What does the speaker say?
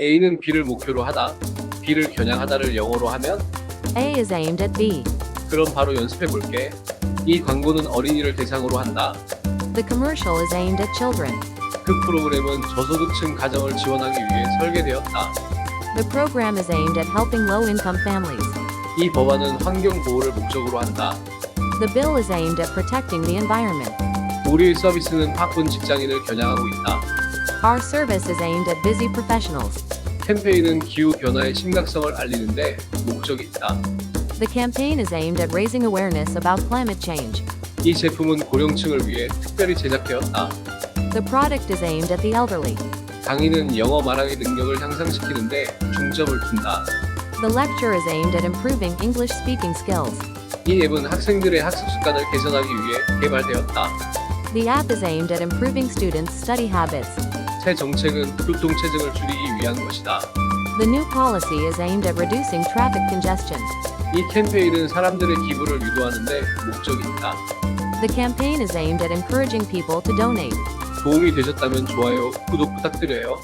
A는 B를 목표로 하다, B를 겨냥하다를 영어로 하면 A is aimed at B. 그럼 바로 연습해 볼게. 이 광고는 어린이를 대상으로 한다. The commercial is aimed at children. 그 프로그램은 저소득층 가정을 지원하기 위해 설계되었다. The program is aimed at helping low income families. 이 법안은 환경 보호를 목적으로 한다. The bill is aimed at protecting the environment. 우리 서비스는 바쁜 직장인을 겨냥하고 있다. Our service is aimed at busy professionals. 캠페인은 기후 변화의 심각성을 알리는데 목적이 있다. The campaign is aimed at raising awareness about climate change. 이 제품은 고령층을 위해 특별히 제작되었다. The product is aimed at the elderly. 강의는 영어 말하기 능력을 향상시키는데 중점을 둔다. The lecture is aimed at improving English speaking skills. 이 앱은 학생들의 학습 습관을 개선하기 위해 개발되었다. The app is aimed at improving students' study habits. 새 정책은 교통 체증을 줄이기 위한 것이다. The new policy is aimed at reducing traffic congestion. 이 캠페인은 사람들의 기부를 유도하는데 목적이 있다. The campaign is aimed at encouraging people to donate. 도움이 되셨다면 좋아요, 구독 부탁드려요.